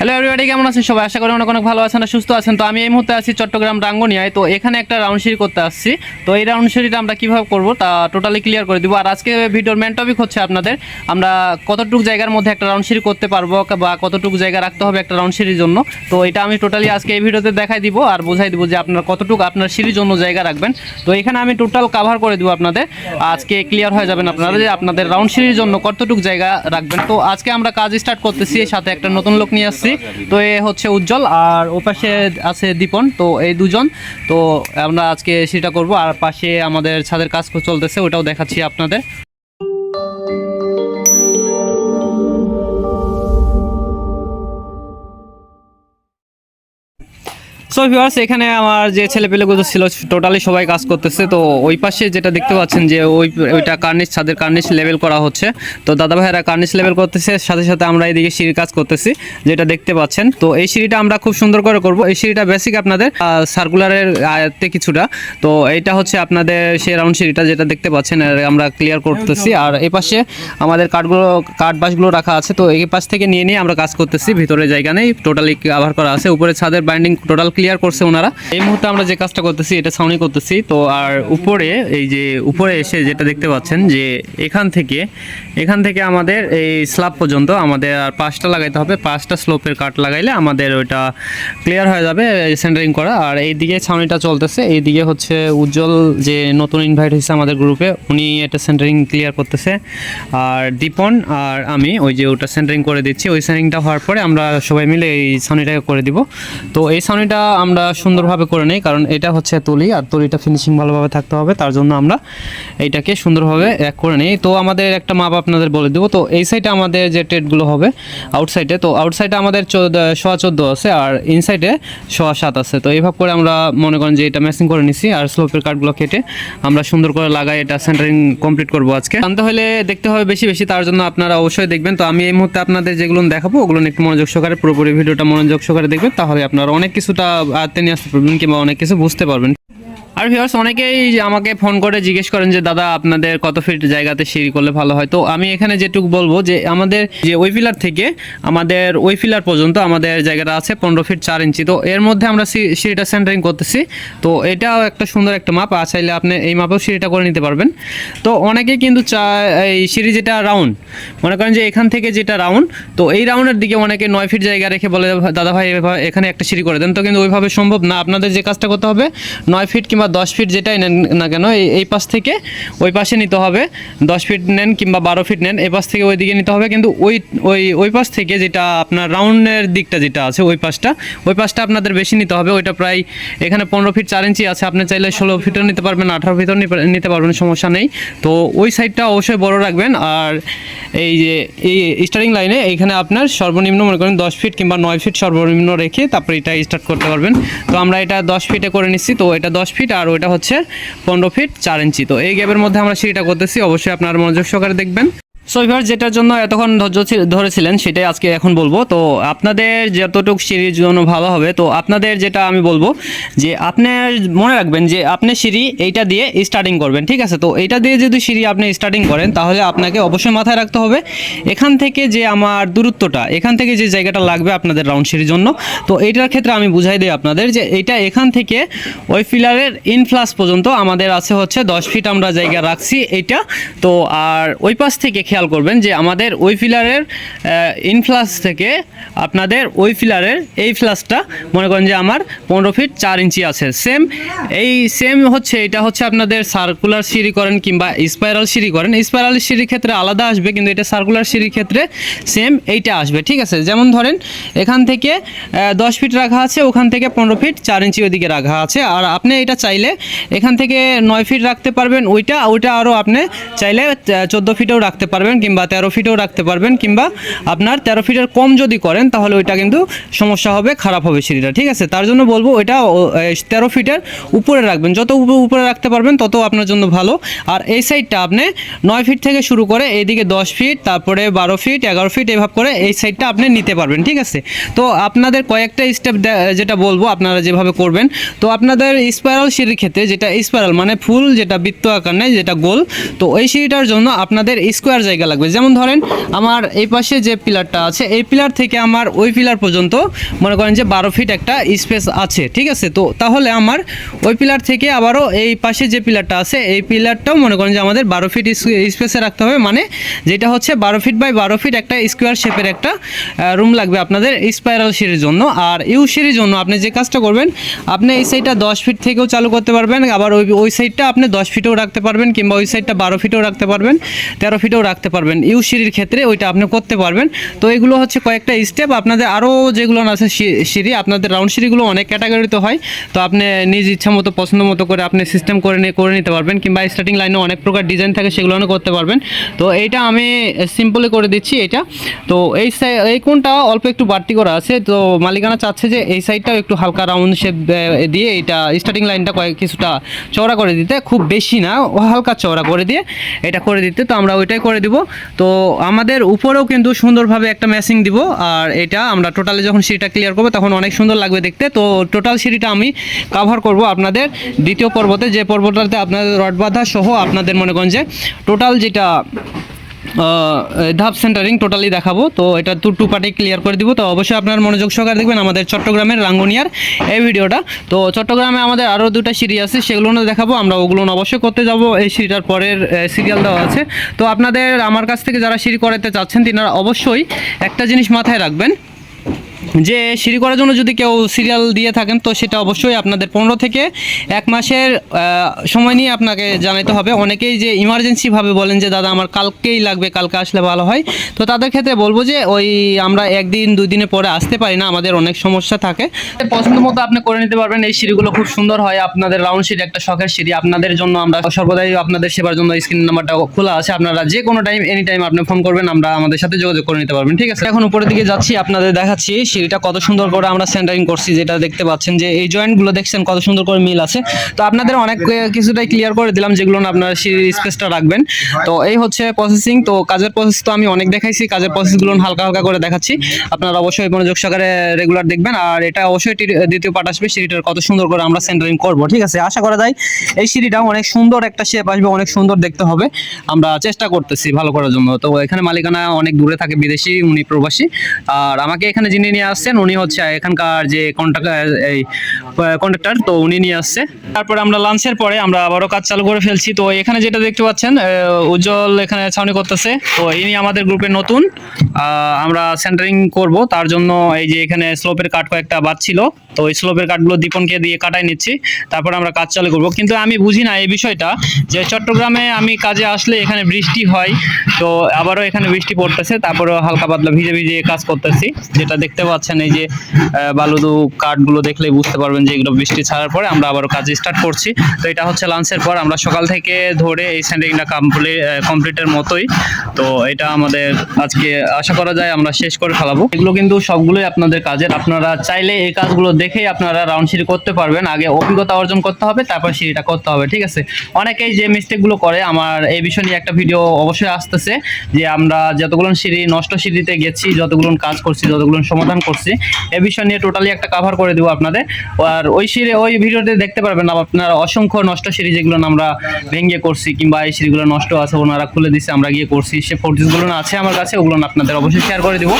Hello everybody কেমন আছেন সবাই? আশা করি অনেক অনেক ভালো আছেন সুস্থ আছেন। তো আমি এই মুহূর্তে আছি চট্টগ্রাম রাঙ্গনিয়ায়। তো এখানে একটা রাউন্ড সিঁড়ি করতে আসছি। তো এই রাউন্ড সিঁড়িটা আমরা কীভাবে করব তা টোটালি ক্লিয়ার করে দিব। আর আজকে ভিডিওর মেন টপিক হচ্ছে আপনাদের, আমরা কতটুকু জায়গার মধ্যে একটা রাউন্ড সিঁড়ি করতে পারব বা কতটুকু জায়গা রাখতে হবে একটা রাউন্ড সিঁড়ির জন্য। তো এটা আমি টোটালি আজকে এই ভিডিওতে দেখাই দিব আর বোঝাই দিব যে আপনার কতটুকু আপনার সিঁড়ির জন্য জায়গা রাখবেন। তো এখানে আমি টোটাল কাভার করে দিব আপনাদের। আজকে ক্লিয়ার হয়ে যাবেন আপনারা যে আপনাদের রাউন্ড সিঁড়ির জন্য কতটুকু জায়গা রাখবেন। তো আজকে আমরা কাজ স্টার্ট করতেছি সাথে একটা নতুন লোক নিয়ে আসছি। তো এ হচ্ছে উজ্জ্বল আর ও পাশে আছে দীপন, তো এই দুজন। তো আমরা আজকে সেটা করব। আর পাশে আমাদের ছাদের কাজ চলতেছে, ওটাও দেখাচ্ছি আপনাদের। সো ভিউয়ার্স এখানে আমার যে ছেলেপেলেগুলো ছিল টোটালি সবাই কাজ করতেছে। তো ওই পাশে যেটা দেখতে পাচ্ছেন যে ওই, ওইটা কার্নিশ ছাদের কার্নিশ লেভেল করা হচ্ছে। তো দাদা ভাইয়েরা কার্নিশ লেভেল করতেছে, সাথে সাথে আমরা এদিকে সিঁড়ির কাজ করতেছি, যেটা দেখতে পাচ্ছেন। তো এই সিঁড়িটা আমরা খুব সুন্দর করে করব। এই সিঁড়িটা বেসিক আপনাদের সার্কুলারের আয়ত্তে কিছুটা। তো এইটা হচ্ছে আপনাদের সেই রাউন্ড সিঁড়িটা যেটা দেখতে পাচ্ছেন, আর আমরা ক্লিয়ার করতেছি। আর এই পাশে আমাদের কাঠগুলো কাঠ বাসগুলো রাখা আছে। তো এই পাশ থেকে নিয়ে নিয়ে আমরা কাজ করতেছি। ভিতরে জায়গা নেই টোটালি কাভার করা আছে। উপরে ছাদের বাইন্ডিং টোটাল ক্লিয়ার করছে ওনারা। এই মুহূর্তে আমরা যে কাজটা করতেছি, এটা ছাউনি করতেছি। তো আর উপরে, এই যে উপরে এসে যেটা দেখতে পাচ্ছেন যে এখান থেকে এখান থেকে আমাদের এই স্ল্যাব পর্যন্ত আমাদের আর পাঁচটা লাগাইতে হবে। পাঁচটা স্লোপের কাট লাগাইলে আমাদের ওইটা ক্লিয়ার হয়ে যাবে সেন্টারিং করা। আর এইদিকে ছাউনিটা চলতেছে। এইদিকে হচ্ছে উজ্জ্বল যে নতুন ইনভাইট হয়েছে আমাদের গ্রুপে উনি এটা সেন্টারিং ক্লিয়ার করতেছে। আর দীপন আর আমি ওই যে ওটা সেন্টারিং করে দিচ্ছি। ওই সেন্টারিংটা হওয়ার পরে আমরা সবাই মিলে এই ছাউনিটাকে করে দিব। তো এই ছাউনিটা আমরা সুন্দরভাবে করে নিই, কারণ এটা হচ্ছে তুলি আর তুলিটা ফিনিশিং ভালোভাবে থাকতে হবে, তার জন্য আমরা এইটাকে সুন্দরভাবে এক করে নিই। তো আমাদের একটা মাপ আপনাদের বলে দেবো, তো এই সাইডে আমাদের যে টেটগুলো হবে আউটসাইডে তো আউটসাইডে আমাদের সোয়া চোদ্দ আছে আর ইনসাইডে সোয়া সাত আছে। তো এইভাবে করে আমরা মনে করেন যে এটা ম্যাচিং করে নিছি আর স্লোপের কাঠগুলো কেটে আমরা সুন্দর করে লাগাই, এটা সেন্টারিং কমপ্লিট করব আজকে। জানতে হলে দেখতে হবে বেশি বেশি, তার জন্য আপনারা অবশ্যই দেখবেন। তো আমি এই মুহূর্তে আপনাদের যেগুলো দেখাবো, ওগুলো একটু মনোযোগ সহকারে, পুরোপুরি ভিডিওটা মনোযোগ সহকারে দেখবেন, তাহলে আপনারা অনেক কিছুটা আয়ত্তে আসতে পারবেন কিংবা অনেক কিছু বুঝতে পারবেন। আর ভিউয়ার্স অনেকেই আমাকে ফোন করে জিজ্ঞেস করেন যে, দাদা, আপনাদের কত ফিট জায়গাতে সিঁড়ি করলে ভালো হয়? তো আমি এখানে যেটুকু বলব যে, আমাদের যে ওই পিলার থেকে, আমাদের ওই পর্যন্ত আমাদের জায়গাটা আছে পনেরো ফিট চার ইঞ্চি। তো এর মধ্যে আমরা সিঁড়িটা সেন্টারিং করতেছি। তো এটাও একটা সুন্দর একটা মাপ আর চাইলে আপনি এই মাপেও সিঁড়িটা করে নিতে পারবেন। তো অনেকে কিন্তু এই সিঁড়ি যেটা রাউন্ড মনে করেন যে এখান থেকে যেটা রাউন্ড তো এই রাউন্ডের দিকে অনেকে নয় ফিট জায়গা রেখে বলে, দাদা ভাই এখানে একটা সিঁড়ি করে দেন। তো কিন্তু ওইভাবে সম্ভব না। আপনাদের যে কাজটা করতে হবে, নয় ফিট কিংবা দশ ফিট যেটাই নেন না কেন, এই পাশ থেকে ওই পাশে নিতে হবে। দশ ফিট নেন কিংবা বারো ফিট নেন, এই পাশ থেকে ওই দিকে নিতে হবে। কিন্তু ওই ওই ওই পাশ থেকে যেটা আপনার রাউন্ডের দিকটা যেটা আছে, ওই পাশটা ওই পাশটা আপনাদের বেশি নিতে হবে। ওইটা প্রায় এখানে পনেরো ফিট চার ইঞ্চি আছে। আপনি চাইলে ষোলো ফিটও নিতে পারবেন, আঠারো ফিটও নিতে- পারবেন, সমস্যা নেই। তো ওই সাইডটা অবশ্যই বড় রাখবেন। আর এই যে, এই স্টার্টিং লাইনে এইখানে আপনার সর্বনিম্ন মনে করেন দশ ফিট কিংবা নয় ফিট সর্বনিম্ন রেখে তারপরে এটা স্টার্ট করতে পারবেন। তো আমরা এটা দশ ফিটে করে নিচ্ছি। তো এটা দশ ফিট আর ওইটা হচ্ছে পনেরো ফিট চার ইঞ্চি। তো এই গ্যাপের মধ্যে আমরা সিঁড়িটা করতেছি, অবশ্যই আপনার মনোযোগ সহকারে দেখবেন। সো যেটার জন্য এতক্ষণ ধৈর্য ধরেছিলেন, সেটাই আজকে এখন বলব। তো আপনাদের যতটুকু সিঁড়ির জন্য ভালো হবে, তো আপনাদের যেটা আমি বলব, যে আপনার মনে রাখবেন যে আপনি সিঁড়ি এইটা দিয়ে স্টার্টিং করবেন, ঠিক আছে? তো এইটা দিয়ে যদি সিঁড়ি আপনি স্টার্টিং করেন, তাহলে আপনাকে অবশ্যই মাথায় রাখতে হবে। এখান থেকে যে আমার দূরত্বটা, এখান থেকে যে জায়গাটা লাগবে আপনাদের রাউন্ড সিঁড়ির জন্য। তো এইটার ক্ষেত্রে আমি বুঝাই দিই আপনাদের যে এইটা এখান থেকে ওই ফিলারের ইনফ্লাস পর্যন্ত আমাদের আছে হচ্ছে দশ ফিট আমরা জায়গা রাখছি এইটা। তো আর ওই পাশ থেকে খেয়াল করবেন যে আমাদের ওই ফিলারের ইনফ্লাস থেকে আপনাদের ওই ফিলারের এই ফ্লাসটা, মনে করেন যে আমার পনেরো ফিট চার ইঞ্চি আছে। সেম এই সেম হচ্ছে, এটা হচ্ছে আপনাদের সার্কুলার সিঁড়ি করেন কিংবা স্পাইরাল সিঁড়ি করেন। স্পাইরাল সিঁড়ির ক্ষেত্রে আলাদা আসবে, কিন্তু এটা সার্কুলার সিঁড়ির ক্ষেত্রে সেম এইটা আসবে, ঠিক আছে? যেমন ধরেন, এখান থেকে দশ ফিট রাখা আছে, ওখান থেকে পনেরো ফিট চার ইঞ্চি ওইদিকে রাখা আছে। আর আপনি এটা চাইলে এখান থেকে নয় ফিট রাখতে পারবেন, ওইটা ওইটা আরও আপনি চাইলে চোদ্দ ফিটেও রাখতে পারবেন। কিংবা তেরো ফিটেও রাখতে পারবেন কিংবা আপনার তেরো ফিটের কম যদি করেন, তাহলে ওইটা কিন্তু সমস্যা হবে, খারাপ হবে সিঁড়িটা, ঠিক আছে? তার জন্য বলব ওইটা তেরো ফিটের উপরে রাখবেন। যত উপরে রাখতে পারবেন, তত আপনার জন্য ভালো। আর এই সাইডটা আপনি নয় ফিট থেকে শুরু করে এইদিকে দশ ফিট তারপরে বারো ফিট এগারো ফিট এভাবে করে এই সাইডটা আপনি নিতে পারবেন, ঠিক আছে? তো আপনাদের কয়েকটা স্টেপ যেটা বলব, আপনারা যেভাবে করবেন। তো আপনাদের স্পাইরাল সিঁড়ির ক্ষেত্রে যেটা স্পাইরাল মানে ফুল যেটা বৃত্ত আকার নেয়, যেটা গোল, তো এই সিঁড়িটার জন্য আপনাদের স্কোয়ার জায়গা লাগবে। যেমন ধরেন, আমার এই পাশে যে পিলারটা আছে, এই পিলার থেকে আমার ওই পিলার পর্যন্ত মনে করেন যে বারো ফিট একটা স্পেস আছে, ঠিক আছে? তো তাহলে আমার ওই পিলার থেকে আবারও এই পাশে যে পিলারটা আছে, এই পিলারটাও মনে করেন যে আমাদের বারো ফিট স্পেসে রাখতে হবে। মানে যেটা হচ্ছে বারো ফিট বাই বারো ফিট একটা স্কোয়ার শেপের একটা রুম লাগবে আপনাদের স্পাইরাল সিঁড়ির জন্য। আর ইউ সিঁড়ির জন্য আপনি যে কাজটা করবেন, আপনি এই সাইডটা দশ ফিট থেকেও চালু করতে পারবেন। আবার ওই ওই সাইডটা আপনি দশ ফিটেও রাখতে পারবেন, কিংবা ওই সাইডটা বারো ফিটেও রাখতে পারবেন, তেরো ফিটেও রাখতে পারবেন। ইউ সিঁড়ির ক্ষেত্রে ওইটা আপনি করতে পারবেন। তো এগুলো হচ্ছে কয়েকটা স্টেপ আপনাদের আরও যেগুলো আছে সিঁড়ি, আপনাদের রাউন্ড সিঁড়িগুলো অনেক ক্যাটাগরিতে হয়। তো আপনি নিজ ইচ্ছা মতো, পছন্দ মতো করে আপনি সিস্টেম করে নিয়ে করে নিতে পারবেন কিংবা স্টার্টিং লাইনে অনেক প্রকার ডিজাইন থাকে সেগুলো করতে পারবেন। তো এইটা আমি সিম্পলি করে দিচ্ছি এটা। তো এই এই কোনটা অল্প একটু বাড়তি করা আছে। তো মালিকানা চাচ্ছে যে এই সাইডটাও একটু হালকা রাউন্ড শেপ দিয়ে এটা স্টার্টিং লাইনটা কয়েক কিছুটা চওড়া করে দিতে। খুব বেশি না হালকা চওড়া করে দিয়ে এটা করে দিতে। তো আমরা ওইটাই করে দিব। তো আমাদের উপরেও কিন্তু সুন্দরভাবে একটা ম্যাচিং দিব। আর এটা আমরা টোটালি যখন সিঁড়িটা ক্লিয়ার করব, তখন অনেক সুন্দর লাগবে দেখতে। তো টোটাল সিঁড়িটা আমি কাভার করব আপনাদের দ্বিতীয় পর্বতে। যে পর্বটাতে আপনাদের রড বাঁধা সহ আপনাদের মনে করেন যে টোটাল যেটা ধাপ সেন্টারিং টোটালি দেখাবো। তো এটা টু টু পার্টি ক্লিয়ার করে দিব। তো অবশ্যই আপনার মনোযোগ সহকারে দেখবেন আমাদের চট্টগ্রামের রাঙ্গুনিয়ার এই ভিডিওটা। তো চট্টগ্রামে আমাদের আরও দুটা সিঁড়ি আছে, সেগুলো দেখাবো, আমরা ওগুলো অবশ্যই করতে যাব। এই সিঁড়িটার পরের সিরিয়াল দেওয়া আছে। তো আপনাদের আমার কাছ থেকে যারা সিঁড়ি করাতে চাচ্ছেন, তিনারা অবশ্যই একটা জিনিস মাথায় রাখবেন। যে সিঁড়ি করার জন্য যদি কেউ সিরিয়াল দিয়ে থাকেন, তো সেটা অবশ্যই আপনাদের পনেরো থেকে এক মাসের সময় নিয়ে আপনাকে জানাতে হবে। অনেকেই যে ইমার্জেন্সিভাবে বলেন যে, দাদা, আমার কালকেই লাগবে, কালকে আসলে ভালো হয়। তো তাদের ক্ষেত্রে বলব যে, ওই আমরা একদিন, দুই দিনে পরে আসতে পারি না, আমাদের অনেক সমস্যা থাকে। পছন্দ মতো আপনি করে নিতে পারবেন। এই সিঁড়িগুলো খুব সুন্দর হয়। আপনাদের রাউন্ড সিঁড়ি একটা শখের সিঁড়ি। আপনাদের জন্য আমরা সর্বদাই আপনাদের সেবার জন্য স্ক্রিন নাম্বারটা খোলা আছে। আপনারা যে কোনো টাইম এনি টাইম আপনি ফোন করবেন, আমরা আমাদের সাথে যোগাযোগ করে নিতে পারবেন। ঠিক আছে? এখন উপরের দিকে যাচ্ছি, আপনাদের দেখাচ্ছি সিঁড়িটা কত সুন্দর করে আমরা সেন্টারিং করছি, যেটা দেখতে পাচ্ছেন যে এই জয়েন্টগুলো দেখছেন কত সুন্দর করে মিল আছে। তো আপনাদের অনেক কিছুটাই ক্লিয়ার করে দিলাম, যেগুলো আপনারা সিঁড়ির স্পেসটা রাখবেন। তো এই হচ্ছে প্রসেসিং তো কাজের প্রসেস তো আমি অনেক দেখাইছি, কাজের প্রসেসগুলো হালকা হালকা করে দেখাচ্ছি। আপনারা অবশ্যই মনোযোগ সহকারে রেগুলার দেখবেন, আর এটা অবশ্যই দ্বিতীয় পার্ট আসবে, সিঁড়িটার কত সুন্দর করে আমরা সেন্টারিং করব, ঠিক আছে? আশা করা যায় এই সিঁড়িটা অনেক সুন্দর একটা শেপ আসবে, অনেক সুন্দর দেখতে হবে। আমরা চেষ্টা করতেছি ভালো করার জন্য। তো এখানে মালিকানা অনেক দূরে থাকে বিদেশি, উনি প্রবাসী। আর আমাকে এখানে যিনি নিয়ে আসছেন, উনি হচ্ছে এখানকার যে কন্ট্রাক্টর তো উনি নিয়ে আসছে। তারপরে আমরা লাঞ্চের পরে আমরা আবারও কাজ চালু করে ফেলছি। তো এখানে যেটা দেখতে পাচ্ছেন উজ্জ্বল এখানে ছাউনি করতেছে। তো ইনি আমাদের গ্রুপে নতুন। আমরা সেন্টারিং করব। তার জন্য এই যে এখানে স্লোপের কাট কয়েকটা বাদ ছিল তো এই স্লোপের কাঠগুলো দীপনকে দিয়ে কাটাই নিচ্ছি। তারপর আমরা কাজ চালু করব। কিন্তু আমি বুঝি না এই বিষয়টা, যে চট্টগ্রামে আমি কাজে আসলে এখানে বৃষ্টি হয়। তো আবারও এখানে বৃষ্টি পড়তেছে। তারপরে হালকা পাতলা ভিজে ভিজে কাজ করতেছি, যেটা দেখতে পাচ্ছেন এই যে বালুদু কাঠগুলো দেখলেই বুঝতে পারবেন যে এগুলো বৃষ্টি ছাড়ার পরে আমরা আবারও কাজ স্টার্ট করছি। তো এটা হচ্ছে লাঞ্চের পর, আমরা সকাল থেকে ধরে এই সেন্টারিংটা কমপ্লিট কমপ্লিটের মতোই। তো এটা আমাদের আজকে আশা করা যায় আমরা শেষ করে ফেলাবো। এগুলো কিন্তু সবগুলোই আপনাদের কাজের। আপনারা চাইলে এই কাজগুলো দেখেই আপনারা রাউন্ড সিঁড়ি করতে পারবেন। আগে অভিজ্ঞতা অর্জন করতে হবে, তারপর সিঁড়িটা করতে হবে, ঠিক আছে? অনেকেই যে মিস্টেকগুলো করে, আমার এই বিষয় নিয়ে একটা ভিডিও অবশ্যই আসতেছে যে আমরা যতগুলো সিঁড়ি, নষ্ট সিঁড়িতে গেছি, যতগুলো কাজ করছি, যতগুলো সমাধান করছি। এ বিষয় নিয়ে টোটালি একটা কাভার করে দেবো আপনাদের। আর ওই সিঁড়ি ওই ভিডিওতে দেখতে পারবেন আপনার অসংখ্য নষ্ট সিঁড়ি যেগুলো আমরা ভেঙে করছি কিংবা এই সিঁড়িগুলো নষ্ট আছে ওনারা খুলে দিচ্ছে আমরা গিয়ে করছি। সে ফোর্টিসগুলো আছে আমার কাছে, ওগুলো আপনাদের অবশ্যই শেয়ার করে দিব।